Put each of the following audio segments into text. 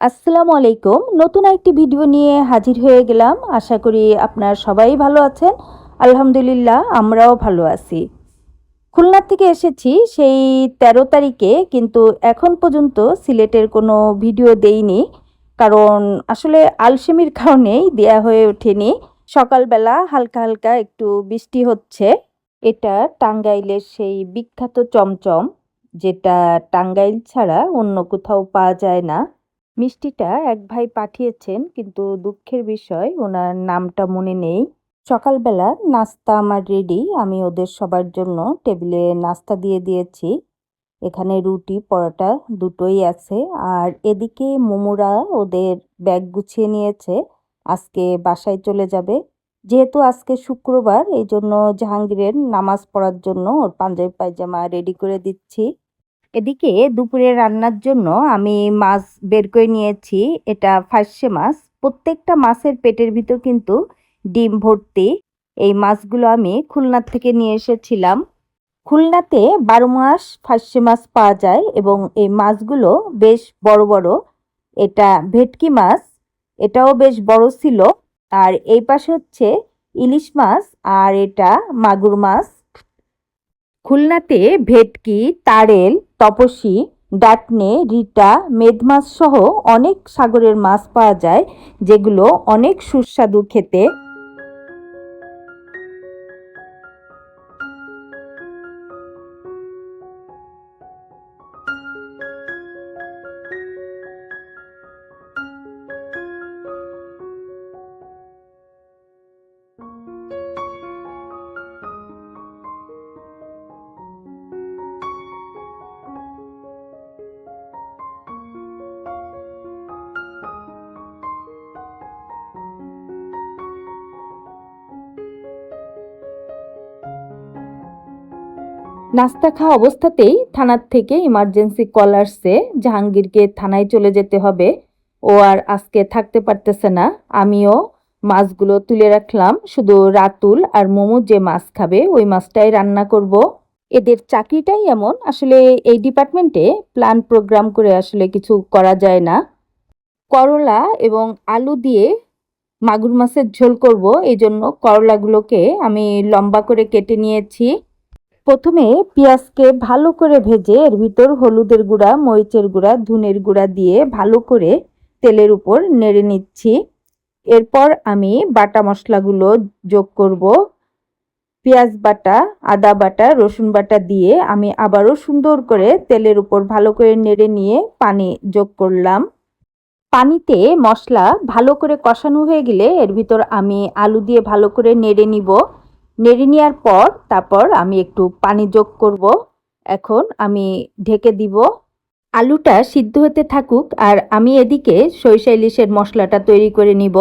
আসসালামু আলাইকুম। নতুন একটি ভিডিও নিয়ে হাজির হয়ে গেলাম। আশা করি আপনার সবাই ভালো আছেন। আলহামদুলিল্লাহ, আমরাও ভালো আছি। খুলনা থেকে এসেছি সেই ১৩ তারিখে, কিন্তু এখন পর্যন্ত সিলেটের কোনো ভিডিও দেইনি। কারণ আসলে আলসেমির কারণেই দেয়া হয়ে ওঠেনি। সকালবেলা হালকা হালকা একটু বৃষ্টি হচ্ছে। এটা টাঙ্গাইলের সেই বিখ্যাত চমচম, যেটা টাঙ্গাইল ছাড়া অন্য কোথাও পাওয়া যায় না। মিষ্টিটা এক ভাই পাঠিয়েছেন, কিন্তু দুঃখের বিষয়, ওনার নামটা মনে নেই। সকালবেলা নাস্তা আমার রেডি আমি ওদের সবার জন্য টেবিলে নাস্তা দিয়ে দিয়েছি। এখানে রুটি, পরোটা দুটোই আছে, আর এদিকে মোমোরা ওদের ব্যাগ গুছিয়ে নিয়েছে, আজকে বাসায় চলে যাবে। যেহেতু আজকে শুক্রবার এই জন্য জাহাঙ্গীরের নামাজ পড়ার জন্য ওর পাঞ্জাবি পায়জামা রেডি করে দিচ্ছি। এদিকে দুপুরে রান্নার জন্য আমি মাছ বের করে নিয়েছি। এটা ফার্সে মাছ। প্রত্যেকটা মাছের পেটের ভিতর কিন্তু ডিম ভর্তি। এই মাছগুলো আমি খুলনার থেকে নিয়ে এসেছিলাম। খুলনাতে বারো মাস ফার্সে মাছ পাওয়া যায় এবং এই মাছগুলো বেশ বড় বড়। এটা ভেটকি মাছ, এটাও বেশ বড় ছিল। আর এই পাশে হচ্ছে ইলিশ মাছ আর এটা মাগুর মাছ। খুলনাতে ভেটকি, তারেল তপসী ডাটনে রিটা মেদমাছ সহ অনেক সাগরের মাছ পাওয়া যায়, যেগুলো অনেক সুস্বাদু খেতে নাস্তা খাওয়া অবস্থাতেই থানার থেকে ইমার্জেন্সি কল আসছে জাহাঙ্গীরকে থানায় চলে যেতে হবে। ও আর আজকে থাকতে পারতেছে না। আমিও মাছগুলো তুলে রাখলাম। শুধু রাতুল আর মোমো যে মাছ খাবে, ওই মাছটাই রান্না করব। এদের চাকরিটাই এমন, আসলে এই ডিপার্টমেন্টে প্ল্যান প্রোগ্রাম করে আসলে কিছু করা যায় না। করলা এবং আলু দিয়ে মাগুর মাছের ঝোল করব। এই জন্য করলাগুলোকে আমি লম্বা করে কেটে নিয়েছি। প্রথমে পেঁয়াজকে ভালো করে ভেজে এর ভিতর হলুদের গুঁড়া, মরিচের গুঁড়া, ধুনের গুঁড়া দিয়ে ভালো করে তেলের উপর নেড়ে নিচ্ছি। এরপর আমি বাটা মশলাগুলো যোগ করব। পেঁয়াজ বাটা, আদা বাটা, রসুন বাটা দিয়ে আমি আবারও সুন্দর করে তেলের উপর ভালো করে নেড়ে নিয়ে পানি যোগ করলাম। পানিতে মশলা ভালো করে কষানো হয়ে গেলে এর ভিতর আমি আলু দিয়ে ভালো করে নেড়ে নিব। নেড়ে নেওয়ার পর তারপর আমি একটু পানি যোগ করব। এখন আমি ঢেকে দিব। আলুটা সিদ্ধ হতে থাকুক আর আমি এদিকে সরিষা ইলিশের মশলাটা তৈরি করে নিব।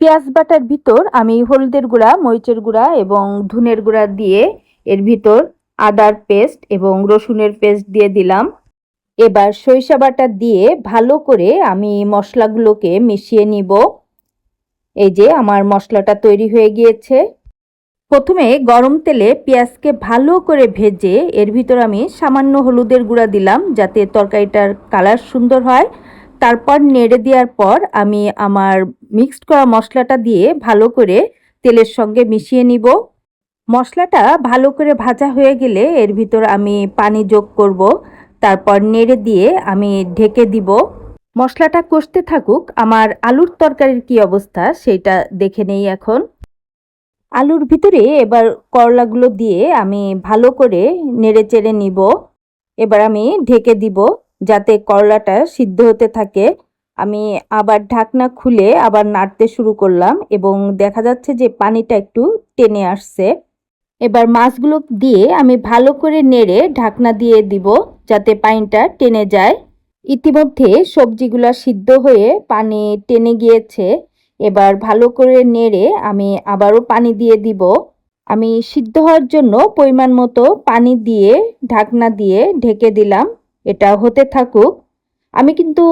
পেঁয়াজ বাটার ভিতর আমি হলদের গুঁড়া, মরিচের গুঁড়া এবং ধুনের গুঁড়া দিয়ে এর ভিতর আদার পেস্ট এবং রসুনের পেস্ট দিয়ে দিলাম। এবার সরিষা বাটা দিয়ে ভালো করে আমি মশলাগুলোকে মিশিয়ে নিব। এই যে আমার মশলাটা তৈরি হয়ে গিয়েছে। প্রথমে গরম তেলে পেঁয়াজকে ভালো করে ভেজে এর ভিতর আমি সামান্য হলুদের গুঁড়া দিলাম যাতে তরকারিটার কালার সুন্দর হয়। তারপর নেড়ে দেওয়ার পর আমি আমার মিক্সড করা মশলাটা দিয়ে ভালো করে তেলের সঙ্গে মিশিয়ে নিব। মশলাটা ভালো করে ভাজা হয়ে গেলে এর ভিতর আমি পানি যোগ করব। তারপর নেড়ে দিয়ে আমি ঢেকে দিব। মশলাটা কষতে থাকুক, আমার আলুর তরকারির কি অবস্থা সেটা দেখে নেই এখন। আলুর ভিতরে এবার করলাগুলো দিয়ে আমি ভালো করে নেড়ে চেড়ে নিব। এবার আমি ঢেকে দিব যাতে করলাটা সিদ্ধ হতে থাকে। আমি আবার ঢাকনা খুলে আবার নাড়তে শুরু করলাম এবং দেখা যাচ্ছে যে পানিটা একটু টেনে আসছে। এবার মাছগুলো দিয়ে আমি ভালো করে নেড়ে ঢাকনা দিয়ে দিব যাতে পানিটা টেনে যায়। ইতিমধ্যে সবজিগুলো সিদ্ধ হয়ে পানি টেনে গিয়েছে। এবার ভালো করে নেড়ে আমি আবারও পানি দিয়ে দিব। আমি সিদ্ধ হওয়ার জন্য পরিমাণ মতো পানি দিয়ে, ঢাকনা দিয়ে ঢেকে দিলাম। এটা হতে থাকুক। আমি কিন্তু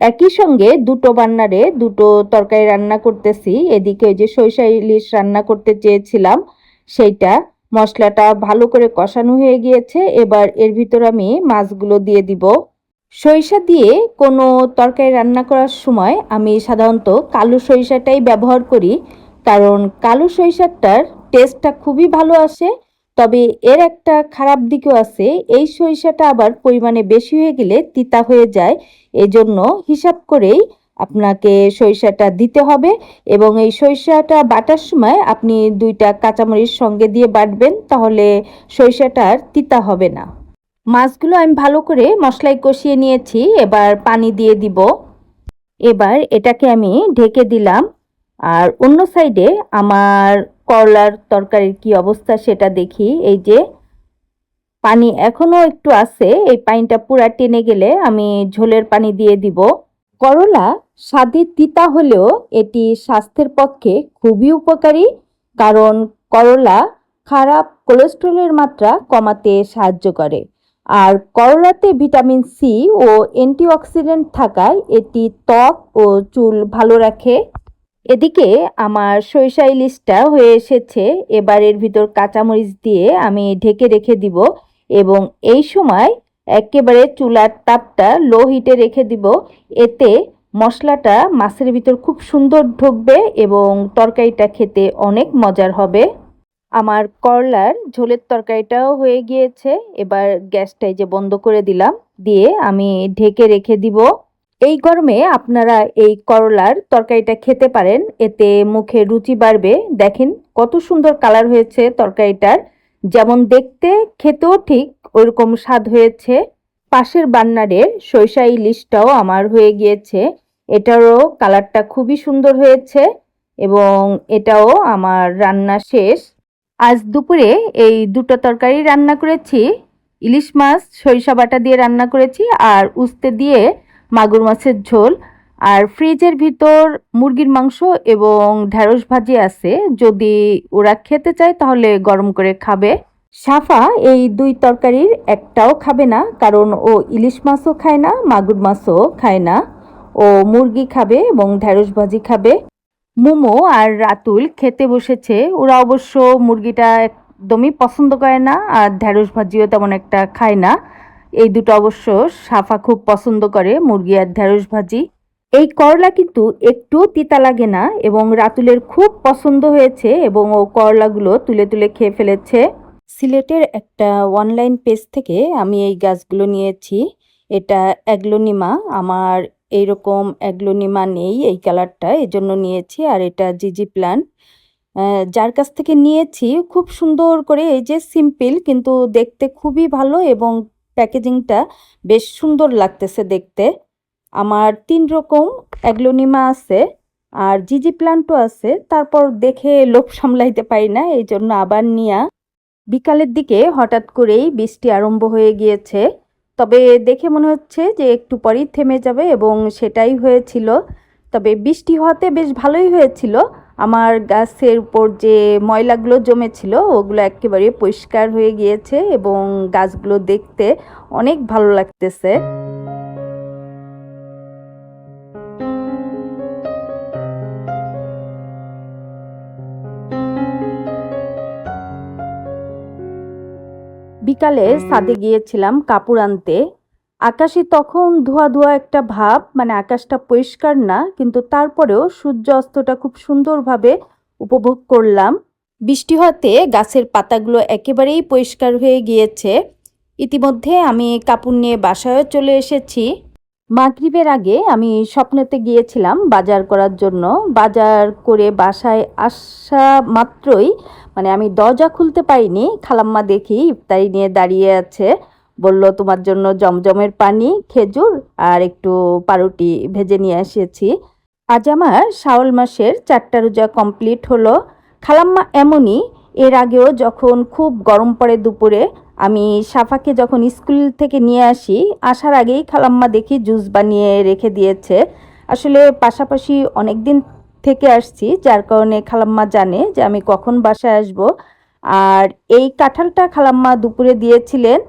একই সঙ্গে দুটো বান্নারে দুটো তরকারি রান্না করতেছি। এদিকে ওই যে সরিষা ইলিশ রান্না করতে চেয়েছিলাম, সেইটা মশলাটা ভালো করে কষানো হয়ে গিয়েছে। এবার এর ভিতর আমি মাছগুলো দিয়ে দিব। সরিষা দিয়ে কোনো তরকারি রান্না করার সময় আমি সাধারণত কালো সরিষাটাই ব্যবহার করি, কারণ কালো সরিষাটার টেস্টটা খুবই ভালো আসে, তবে এর একটা খারাপ দিকও আছে, এই সরিষাটা আবার পরিমাণে বেশি হয়ে গেলে তিতা হয়ে যায়, এজন্য হিসাব করেই আপনাকে সরিষাটা দিতে হবে এবং এই সরিষাটা বাটার সময় আপনি দুইটা কাঁচামরিচ সঙ্গে দিয়ে বাটবেন, তাহলে সরিষাটা আর তিতা হবে না। মাছগুলো আমি ভালো করে মশলায় কষিয়ে নিয়েছি, এবার পানি দিয়ে দিব। এবার এটাকে আমি ঢেকে দিলাম। আর অন্য সাইডে আমার করলার তরকারির কি অবস্থা সেটা দেখি। এই যে পানি এখনও একটু আছে, এই পানিটা পুরা টেনে গেলে আমি ঝোলের পানি দিয়ে দিব। করলা স্বাদে তিতা হলেও এটি স্বাস্থ্যের পক্ষে খুবই উপকারী, কারণ করলা খারাপ কোলেস্ট্রলের মাত্রা কমাতে সাহায্য করে। আর করলাতে ভিটামিন সি ও অ্যান্টিঅক্সিডেন্ট থাকায় এটি ত্বক ও চুল ভালো রাখে। এদিকে আমার সরিষা ইলিশটা হয়ে এসেছে এবার এর ভিতর কাঁচামরিচ দিয়ে আমি ঢেকে রেখে দিব এবং এই সময় একেবারে চুলার তাপটা লো হিটে রেখে দিব। এতে মশলাটা মাছের ভিতর খুব সুন্দর ঢুকবে এবং তরকারিটা খেতে অনেক মজার হবে। আমার করলার ঝোলের তরকারিটাও হয়ে গিয়েছে। এবার গ্যাসটাই যে বন্ধ করে দিলাম। দিয়ে আমি ঢেকে রেখে দিব। এই গরমে আপনারা এই করলার তরকারিটা খেতে পারেন। এতে মুখে রুচি বাড়বে। দেখেন কত সুন্দর কালার হয়েছে তরকারিটার। যেমন দেখতে, খেতেও ঠিক ওইরকম স্বাদ হয়েছে। পাশের বান্নারের সরিষা ইলিশটাও আমার হয়ে গিয়েছে। এটারও কালারটা খুবই সুন্দর হয়েছে এবং এটাও আমার রান্না শেষ। আজ দুপুরে এই দুটো তরকারি রান্না করেছি। ইলিশ মাছ, সরিষা বাটা দিয়ে রান্না করেছি আর উস্তে দিয়ে মাগুর মাছের ঝোল। আর ফ্রিজের ভিতর মুরগির মাংস এবং ঢ্যাঁড়স ভাজি আছে। যদি ওরা খেতে চায় তাহলে গরম করে খাবে। সাফা এই দুই তরকারির একটাও খাবে না, কারণ ও ইলিশ মাছও খায় না, মাগুর মাছও খায় না। ও মুরগি খাবে এবং ঢ্যাঁড়স ভাজি খাবে। মোমো আর রাতুল খেতে বসেছে। ওরা অবশ্য মুরগিটা একদমই পছন্দ করে না আর ঢ্যাঁড়স ভাজিও তেমন একটা খায় না। এই দুটো অবশ্য সাফা খুব পছন্দ করে মুরগি আর ঢ্যাঁড়স ভাজি। এই করলা কিন্তু একটু তিতা লাগে না এবং রাতুলের খুব পছন্দ হয়েছে এবং ও করলাগুলো তুলে তুলে খেয়ে ফেলেছে। সিলেটের একটা অনলাইন পেজ থেকে আমি এই গাছগুলো নিয়েছি। এটা অ্যাগ্লোনিমা আমার এইরকম অ্যাগ্লোনিমা নেই এই কালারটা, এজন্য নিয়েছি। আর এটা জিজি প্ল্যান্ট। যার কাছ থেকে নিয়েছি, খুব সুন্দর করে এই যে সিম্পল, কিন্তু দেখতে খুবই ভালো এবং প্যাকেজিংটা বেশ সুন্দর লাগতেছে দেখতে। আমার তিন রকম অ্যাগ্লোনিমা আছে, আর জিজি প্ল্যান্টও আছে। তারপর দেখে লোভ সামলাইতে পারি না এই জন্য আবার নিয়া। বিকালের দিকে হঠাৎ করেই বৃষ্টি আরম্ভ হয়ে গিয়েছে। তবে দেখে মনে হচ্ছে যে একটু পরেই থেমে যাবে এবং সেটাই হয়েছিল। তবে বৃষ্টি হওয়াতে বেশ ভালোই হয়েছিল। আমার গাছের উপর যে ময়লাগুলো জমেছিল, ওগুলো একেবারে পরিষ্কার হয়ে গিয়েছে এবং গাছগুলো দেখতে অনেক ভালো লাগতেছে। বিকালে সাদে গিয়েছিলাম কাপড় আনতে। আকাশে তখন ধোয়া ধোয়া একটা ভাব মানে আকাশটা পরিষ্কার না, কিন্তু তারপরেও সূর্য অস্তটা খুব সুন্দরভাবে উপভোগ করলাম। বৃষ্টি হতে গাছের পাতাগুলো একেবারেই পরিষ্কার হয়ে গিয়েছে। ইতিমধ্যে আমি কাপড় নিয়ে বাসায়ও চলে এসেছি। মাগরিবের আগে আমি স্বপ্নেতে গিয়েছিলাম বাজার করার জন্য। বাজার করে বাসায় আসা মাত্রই মানে আমি দরজা খুলতে পারিনি, খালাম্মা দেখি ইফতারি নিয়ে দাঁড়িয়ে আছে, বলল, তোমার জন্য জমজমের পানি, খেজুর আর একটু পাউরুটি ভেজে নিয়ে এসেছি। আজ আমার শাওল মাসের চারটা রোজা কমপ্লিট হলো। খালাম্মা এমনই, এর আগেও যখন খুব গরম পড়ে দুপুরে, আমি সাফাকে যখন স্কুল থেকে নিয়ে আসি, আসার আগেই খালাম্মা দেখি জুস বানিয়ে রেখে দিয়েছে। আসলে পাশাপাশি অনেক দিন থেকে আসছি, যার কারণে খালাম্মা জানে যে আমি কখন বাসায় আসব। আর এই কাঁঠালটা খালাম্মা দুপুরে দিয়েছিলেন।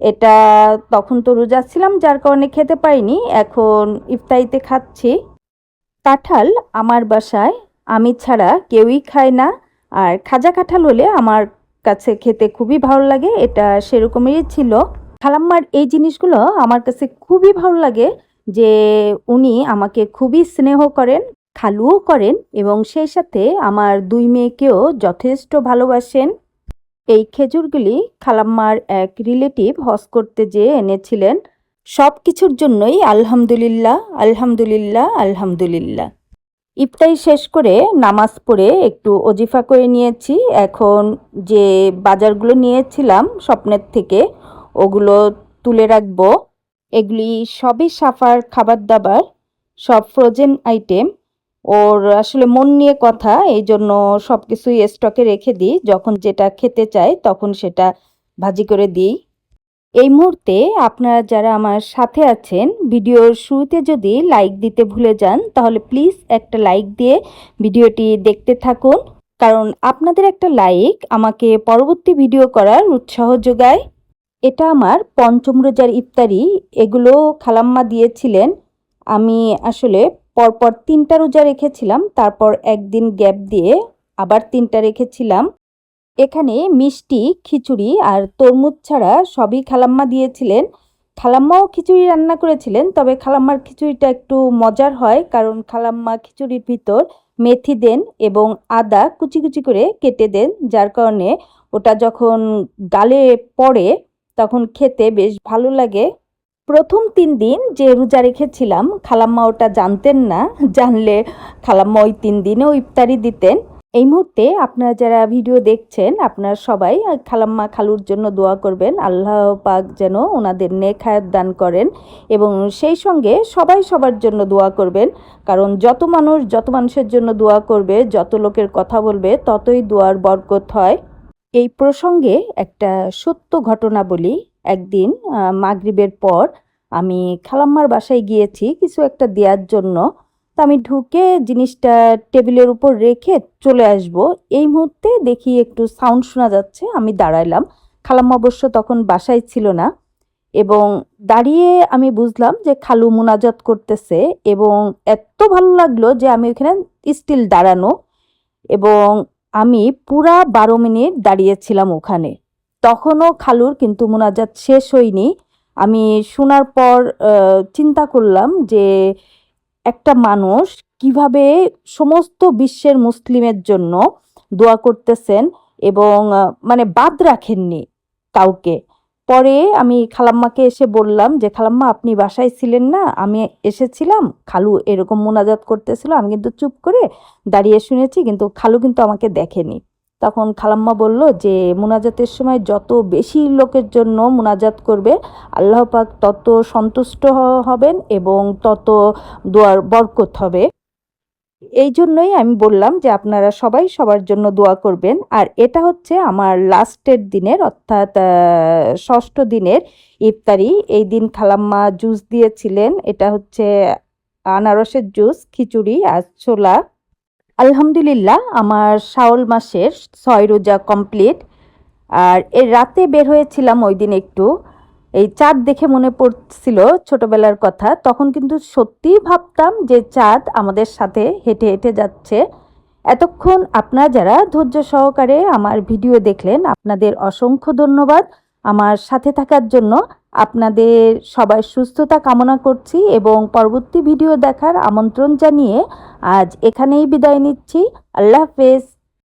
এটা তখন তো রোজা ছিলাম, যার কারণে খেতে পাইনি। এখন ইফতারিতে খাচ্ছি। কাঁঠাল আমার বাসায়, আমি ছাড়া কেউই খায় না। আর খাজা কাঁঠাল হলে আমার কাছে খেতে খুবই ভালো লাগে, এটা সেরকমেরই ছিল। খালাম্মার এই জিনিসগুলো আমার কাছে খুবই ভালো লাগে যে উনি আমাকে খুবই স্নেহ করেন। খালুও করেন এবং সেই সাথে আমার দুই মেয়েকেও যথেষ্ট ভালোবাসেন। এই খেজুরগুলি খালাম্মার এক রিলেটিভ হজ করতে যেয়ে এনেছিলেন। সব কিছুর জন্যই আলহামদুলিল্লাহ আলহামদুলিল্লাহ আলহামদুলিল্লাহ। ইফতারি শেষ করে নামাজ পড়ে একটু অজিফা করে নিয়েছি। এখন যে বাজারগুলো নিয়েছিলাম স্বপ্নের থেকে, ওগুলো তুলে রাখব। এগুলি সবই সাফার খাবার দাবার, সব ফ্রোজেন আইটেম ওর আসলে মন নিয়ে কথা এই জন্য সব কিছুই স্টকে রেখে দিই। যখন যেটা খেতে চাই, তখন সেটা ভাজি করে দিই। এই মুহূর্তে আপনারা যারা আমার সাথে আছেন, ভিডিওর শুরুতে যদি লাইক দিতে ভুলে যান, তাহলে প্লিজ একটা লাইক দিয়ে ভিডিওটি দেখতে থাকুন। কারণ আপনাদের একটা লাইক আমাকে পরবর্তী ভিডিও করার উৎসাহ যোগায়। এটা আমার পঞ্চম রোজার ইফতারি, এগুলো খালাম্মা দিয়েছিলেন। আমি আসলে পরপর তিনটা রোজা রেখেছিলাম, তারপর একদিন গ্যাপ দিয়ে আবার তিনটা রেখেছিলাম। এখানে মিষ্টি, খিচুড়ি আর তরমুজ ছাড়া সবই খালাম্মা দিয়েছিলেন। খালাম্মাও খিচুড়ি রান্না করেছিলেন, তবে খালাম্মার খিচুড়িটা একটু মজার হয় কারণ খালাম্মা খিচুড়ির ভিতর মেথি দেন এবং আদা কুচি কুচি করে কেটে দেন, যার কারণে ওটা যখন গালে পড়ে তখন খেতে বেশ ভালো লাগে। প্রথম তিন দিন যে রোজা রেখেছিলাম, খালাম্মা ওটা জানতেন না, জানলে খালাম্মা ওই তিন দিনেও ইফতারি দিতেন। এই মুহূর্তে আপনারা যারা ভিডিও দেখছেন, আপনারা সবাই খালাম্মা খালুর জন্য দোয়া করবেন, আল্লাহ পাক যেন ওনাদের নেখায়াত দান করেন এবং সেই সঙ্গে সবাই সবার জন্য দোয়া করবেন। কারণ যত মানুষ, যত মানুষের জন্য দোয়া করবে, যত লোকের কথা বলবে, ততই দোয়ার বরকত হয়। এই প্রসঙ্গে একটা সত্য ঘটনা বলি। একদিন মাগরিবের পর আমি খালাম্মার বাসায় গিয়েছি কিছু একটা দেওয়ার জন্য। তো আমি ঢুকে জিনিসটা টেবিলের উপর রেখে চলে আসব। এই মুহূর্তে দেখি একটু সাউন্ড শোনা যাচ্ছে, আমি দাঁড়াইলাম। খালাম্মা অবশ্য তখন বাসায় ছিল না এবং দাঁড়িয়ে আমি বুঝলাম যে খালু মুনাজাত করতেছে এবং এত ভালো লাগল যে আমি ওখানে স্টিল দাঁড়ানো এবং আমি পুরা বারো মিনিট দাঁড়িয়েছিলাম ওখানে। তখনও খালুর কিন্তু মোনাজাত শেষ হয়নি। আমি শোনার পর চিন্তা করলাম যে একটা মানুষ কীভাবে সমস্ত বিশ্বের মুসলিমের জন্য দোয়া করতেছেন এবং মানে বাদ রাখেননি কাউকে। পরে আমি খালাম্মাকে এসে বললাম যে, খালাম্মা, আপনি বাসায় ছিলেন না? আমি এসেছিলাম। খালু এরকম মোনাজাত করতেছিল। আমি কিন্তু চুপ করে দাঁড়িয়ে শুনেছি, কিন্তু খালু কিন্তু আমাকে দেখেনি। তখন খালাম্মা বলল যে, মোনাজাতের সময় যত বেশি লোকের জন্য মোনাজাত করবে, আল্লাহ পাক তত সন্তুষ্ট হবেন এবং তত দোয়ার বরকত হবে। এই জন্যই আমি বললাম যে, আপনারা সবাই সবার জন্য দোয়া করবেন। আর এটা হচ্ছে আমার লাস্টের দিনের, অর্থাৎ ষষ্ঠ দিনের ইফতারি। এই দিন খালাম্মা জুস দিয়েছিলেন। এটা হচ্ছে আনারসের জুস, খিচুড়ি আর ছোলা। আলহামদুলিল্লাহ, আমার শাওল মাসের ছয় রোজা কমপ্লিট। আর এর রাতে বের হয়েছিলাম ওই দিন একটু। এই চাঁদ দেখে মনে পড়ছিল ছোটবেলার কথা। তখন কিন্তু সত্যিই ভাবতাম যে চাঁদ আমাদের সাথে হেঁটে হেঁটে যাচ্ছে। এতক্ষণ আপনারা যারা ধৈর্য সহকারে আমার ভিডিও দেখলেন, আপনাদের অসংখ্য ধন্যবাদ। আমার সাথে থাকার জন্য আপনাদের সবাই সুস্থতা কামনা করছি এবং পরবর্তী ভিডিও দেখার আমন্ত্রণ জানিয়ে আজ এখানেই বিদায় নিচ্ছি। আল্লাহ হাফেজ।